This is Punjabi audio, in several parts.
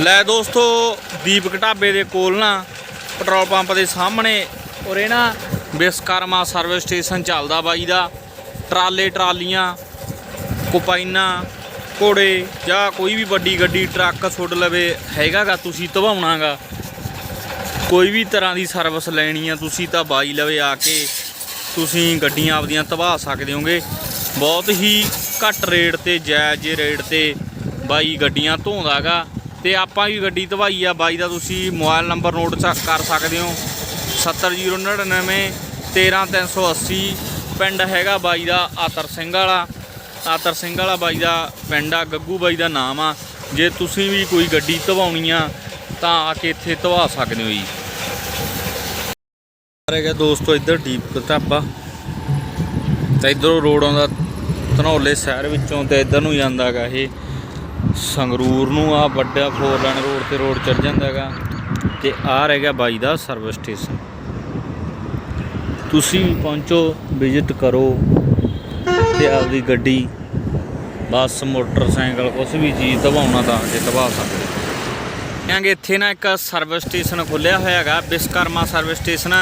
ਲੈ ਦੋਸਤੋ, ਦੀਪਕ ਢਾਬੇ ਦੇ ਕੋਲ ਨਾ ਪੈਟਰੋਲ ਪੰਪ ਦੇ ਸਾਹਮਣੇ ਉਰੇ ਨਾ ਵਿਸਕਰਮਾ ਸਰਵਿਸ ਸਟੇਸ਼ਨ ਚੱਲਦਾ ਬਾਈ ਦਾ। ਟਰਾਲੇ, ਟਰਾਲੀਆਂ, ਕੋਪਾਈਨਾ, ਘੋੜੇ ਜਾਂ ਕੋਈ ਵੀ ਵੱਡੀ ਗੱਡੀ, ਟਰੱਕ ਛੁੱਟ ਲਵੇ, ਹੈਗਾਗਾ ਤੁਸੀਂ, ਧਵਾਉਣਾਗਾ। ਕੋਈ ਵੀ ਤਰ੍ਹਾਂ ਦੀ ਸਰਵਿਸ ਲੈਣੀ ਆ, ਤੁਸੀਂ ਤਾਂ ਬਾਈ ਲਵੇ ਆ ਕੇ ਤੁਸੀਂ ਗੱਡੀਆਂ ਆਪਦੀਆਂ ਧਵਾ ਸਕਦੇ ਹੋਗੇ। ਬਹੁਤ ਹੀ ਘੱਟ ਰੇਟ ਤੇ, ਜਾਇਜ਼ ਰੇਟ ਤੇ ਬਾਈ ਗੱਡੀਆਂ ਧੋਂਦਾਗਾ। ਤੇ ਆਪਾਂ ਵੀ ਗੱਡੀ ਧਵਾਈ ਆ। ਬਾਈ ਦਾ ਤੁਸੀਂ ਮੋਬਾਈਲ ਨੰਬਰ ਨੋਟ ਕਰ ਸਕਦੇ ਹੋ। 70099 13380 ਪਿੰਡ ਹੈਗਾ ਬਾਈ ਦਾ ਆਤਰ ਸਿੰਘ ਵਾਲਾ। ਆਤਰ ਸਿੰਘ ਵਾਲਾ ਬਾਈ ਦਾ ਪਿੰਡ ਆ, ਗੱਗੂ ਬਾਈ ਦਾ ਨਾਮ ਆ। ਜੇ ਤੁਸੀਂ ਵੀ ਕੋਈ ਗੱਡੀ ਧਵਾਉਣੀ ਆ, ਤਾਂ ਆ ਕੇ ਇੱਥੇ ਧਵਾ ਸਕਦੇ ਹੋ ਜੀ। ਹੈਗਾ ਦੋਸਤੋ, ਇੱਧਰ ਦੀਪਕ ਢਾਬਾ। ਤੇ ਇੱਧਰੋਂ ਰੋਡ ਆਉਂਦਾ, ਧਨੌਲੇ ਸ਼ਹਿਰ ਵਿੱਚੋਂ ਤੇ ਇੱਧਰ ਨੂੰ ਜਾਂਦਾਗਾ ਇਹ। ਸੰਗਰੂਰ ਨੂੰ ਆ ਵੱਡਾ ਫੋਰ ਲਾਈਨ ਰੋਡ ਤੇ ਰੋਡ ਚੜ ਜਾਂਦਾਗਾ ਤੇ ਆ ਰਹਿ ਗਿਆ ਬਾਈ ਦਾ ਸਰਵਿਸ ਸਟੇਸ਼ਨ ਤੁਸੀਂ ਵੀ ਪਹੁੰਚੋ ਵਿਜ਼ਿਟ ਕਰੋ ਤੇ ਆਪਦੀ ਗੱਡੀ, ਬੱਸ, ਮੋਟਰਸਾਈਕਲ, ਕੁਛ ਵੀ ਚੀਜ਼ ਦਬਾਉਣਾ ਤਾਂ ਜੇ ਦਬਾ ਸਕਦੇ ਕਹਿੰਗੇ ਇੱਥੇ ਨਾ ਇੱਕ ਸਰਵਿਸ ਸਟੇਸ਼ਨ ਖੁੱਲਿਆ ਹੋਇਆ ਹੈਗਾ ਵਿਸਕਰਮਾ ਸਰਵਿਸ ਸਟੇਸ਼ਨ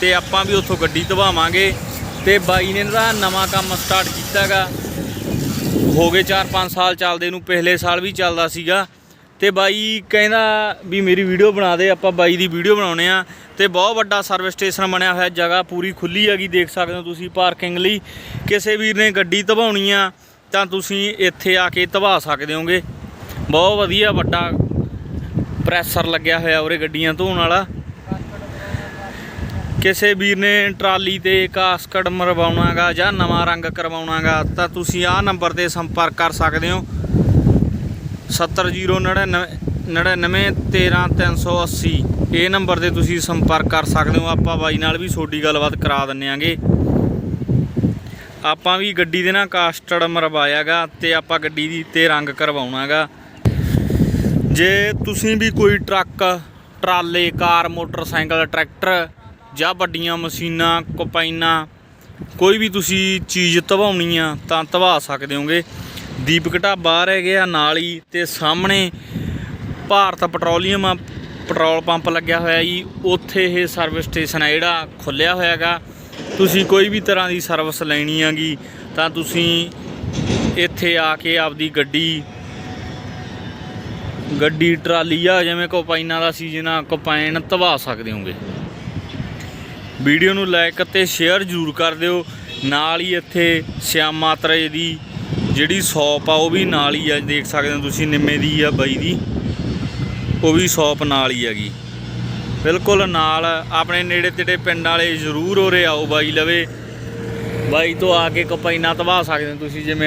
ਤੇ ਆਪਾਂ ਵੀ ਉੱਥੋਂ ਗੱਡੀ ਦਬਾਵਾਂਗੇ ਤੇ ਬਾਈ ਨੇ ਇਹਦਾ ਨਵਾਂ ਕੰਮ ਸਟਾਰਟ ਕੀਤਾ ਕੀਤਾਗਾ ਹੋ ਗਏ 4-5 ਸਾਲ ਚੱਲਦੇ ਨੂੰ ਪਿਛਲੇ ਸਾਲ ਵੀ ਚੱਲਦਾ ਸੀਗਾ। ਤੇ ਬਾਈ ਕਹਿੰਦਾ ਵੀ ਮੇਰੀ ਵੀਡੀਓ ਬਣਾ ਦੇ, ਆਪਾਂ ਬਾਈ ਦੀ ਵੀਡੀਓ ਬਣਾਉਣੇ ਆ। ਤੇ ਬਹੁਤ ਵੱਡਾ ਸਰਵਿਸ ਸਟੇਸ਼ਨ ਬਣਿਆ ਹੋਇਆ, ਜਗ੍ਹਾ ਪੂਰੀ ਖੁੱਲੀ ਹੈਗੀ, ਦੇਖ ਸਕਦੇ ਹੋ ਤੁਸੀਂ ਪਾਰਕਿੰਗ ਲਈ। ਕਿਸੇ ਵੀਰ ਨੇ ਗੱਡੀ ਧਵਾਉਣੀ ਆ, ਤਾਂ ਤੁਸੀਂ ਇੱਥੇ ਆ ਕੇ ਧਵਾ ਸਕਦੇ ਹੋਗੇ। ਬਹੁਤ ਵਧੀਆ ਵੱਡਾ ਪ੍ਰੈਸ਼ਰ ਲੱਗਿਆ ਹੋਇਆ ਉਰੇ ਗੱਡੀਆਂ ਧੋਣ ਵਾਲਾ। ਕਿਸੇ ਵੀਰ ਨੇ ਟਰਾਲੀ ਤੇ ਕਾਸਕਟ ਮਰਵਾਉਣਾਗਾ ਜਾਂ ਨਵਾਂ ਰੰਗ ਕਰਵਾਉਣਾਗਾ ਤਾਂ ਤੁਸੀਂ ਆਹ ਨੰਬਰ ਤੇ ਸੰਪਰਕ ਕਰ ਸਕਦੇ ਹੋ। 7099913 ਇਹ ਨੰਬਰ ਤੇ ਤੁਸੀਂ ਸੰਪਰਕ ਕਰ ਸਕਦੇ ਹੋ। ਆਪਾਂ ਬਾਈ ਨਾਲ ਵੀ ਤੁਹਾਡੀ ਗੱਲਬਾਤ ਕਰਾ ਦਿੰਨੇ ਆਂਗੇ ਆਪਾਂ ਵੀ ਗੱਡੀ ਦੇ ਨਾਲ ਕਾਸਟਡ ਮਰਵਾਇਆਗਾ ਤੇ ਆਪਾਂ ਗੱਡੀ ਦੀ ਤੇ ਰੰਗ ਕਰਵਾਉਣਾਗਾ। ਜੇ ਤੁਸੀਂ ਵੀ ਕੋਈ ਟਰੱਕ, ਟਰਾਲੇ, ਕਾਰ, ਮੋਟਰਸਾਈਕਲ, ਟਰੈਕਟਰ ਜਾਂ ਵੱਡੀਆਂ ਮਸ਼ੀਨਾਂ ਕੰਪਾਈਨਾਂ ਕੋਈ ਵੀ ਤੁਸੀਂ ਚੀਜ਼ ਧਵਾਉਣੀ ਆ ਤਾਂ ਧਵਾ ਸਕਦੇ ਹੋਗੇ। ਦੀਪਕ ਢਾਬਾ ਰਹਿ ਗਿਆ ਨਾਲ ਹੀ ਤੇ ਸਾਹਮਣੇ ਭਾਰਤ ਪੈਟਰੋਲੀਅਮ ਪੈਟਰੋਲ ਪੰਪ ਲੱਗਿਆ ਹੋਇਆ ਜੀ। ਉੱਥੇ ਇਹ ਸਰਵਿਸ ਸਟੇਸ਼ਨ ਆ ਜਿਹੜਾ ਖੁੱਲਿਆ ਹੋਇਆਗਾ। ਤੁਸੀਂ ਕੋਈ ਵੀ ਤਰ੍ਹਾਂ ਦੀ ਸਰਵਿਸ ਲੈਣੀ ਆਗੀ ਤਾਂ ਤੁਸੀਂ ਇੱਥੇ ਆ ਕੇ ਆਪਦੀ ਗੱਡੀ ਗੱਡੀ ਟਰਾਲੀ ਆ, ਜਿਵੇਂ ਕੋਪਾਈਨਾਂ ਦਾ ਸੀਜ਼ਨ ਆ ਕੋਪਾਈਨ ਧਵਾ ਸਕਦੇ ਹੋਗੇ। ਵੀਡੀਓ ਨੂੰ ਲਾਈਕ ਅਤੇ ਸ਼ੇਅਰ ਜ਼ਰੂਰ ਕਰ ਦਿਓ। ਨਾਲ ਹੀ ਇੱਥੇ ਸ਼ਿਆਮ ਮਾਤਰੇ ਦੀ ਜਿਹੜੀ ਸ਼ਾਪ ਆ, ਉਹ ਵੀ ਨਾਲ ਹੀ ਆ। ਦੇਖ ਸਕਦੇ ਹੋ ਤੁਸੀਂ ਨਿੰਮੇ ਦੀ ਆ, ਬਾਈ ਦੀ। ਉਹ ਵੀ ਸ਼ਾਪ ਨਾਲ ਹੀ ਹੈਗੀ। ਬਿਲਕੁਲ ਨਾਲ। ਆਪਣੇ ਨੇੜੇ ਤੇੜੇ ਪਿੰਡ ਵਾਲੇ ਜ਼ਰੂਰ ਉਰੇ ਆਓ ਬਾਈ ਲਵੇ। ਬਾਈ ਤੋਂ ਆ ਕੇ ਕਪਾਈਨਾ ਧਵਾ ਸਕਦੇ ਹੋ ਤੁਸੀਂ ਜਿਵੇਂ